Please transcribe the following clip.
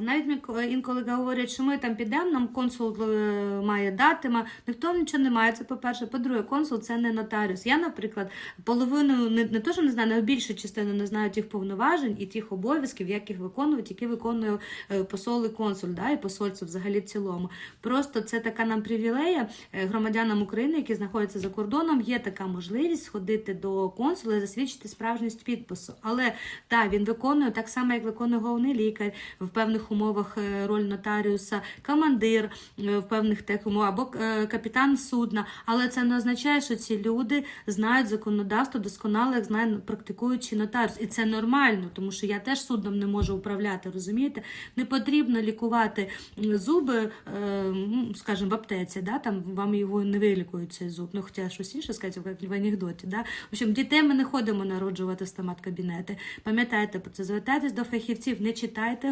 Навіть інколи говорять, що ми там підемо, нам консул е, має дати, ніхто нічого не має. Це по-перше. По-друге, консул це не нотаріус. Я, наприклад, половину не, не то, що не знаю, але більшу частину не знаю тих повноважень і тих обов'язків, як їх виконувати, які виконує е, посол і консуль, да, і посольство взагалі в цілому. Просто це така нам привілея е, громадянам України, які знаходяться за кордоном. Є така можливість сходити до консула і засвідчити справжність підпису. Але так, він виконує так само, як виконує головний лікар в певних умовах е, роль нотаріуса, командир е, в певних так умовах, або е, капітан судна. Але це не означає, що ці люди знають законодавство досконало, як знає практикуючий нотаріус. І це нормально, тому що я теж судном не можу управляти. Розумієте? Не потрібно лікувати зуби, ну, скажімо, в аптеці, да? там вам його не вилікують цей зуб. Ну, хоча щось інше сказати, в анекдоті. Да? В общем, дітей ми не ходимо народжувати в стомат кабінети. Пам'ятайте про це, звертайтесь до фахівців, не читайте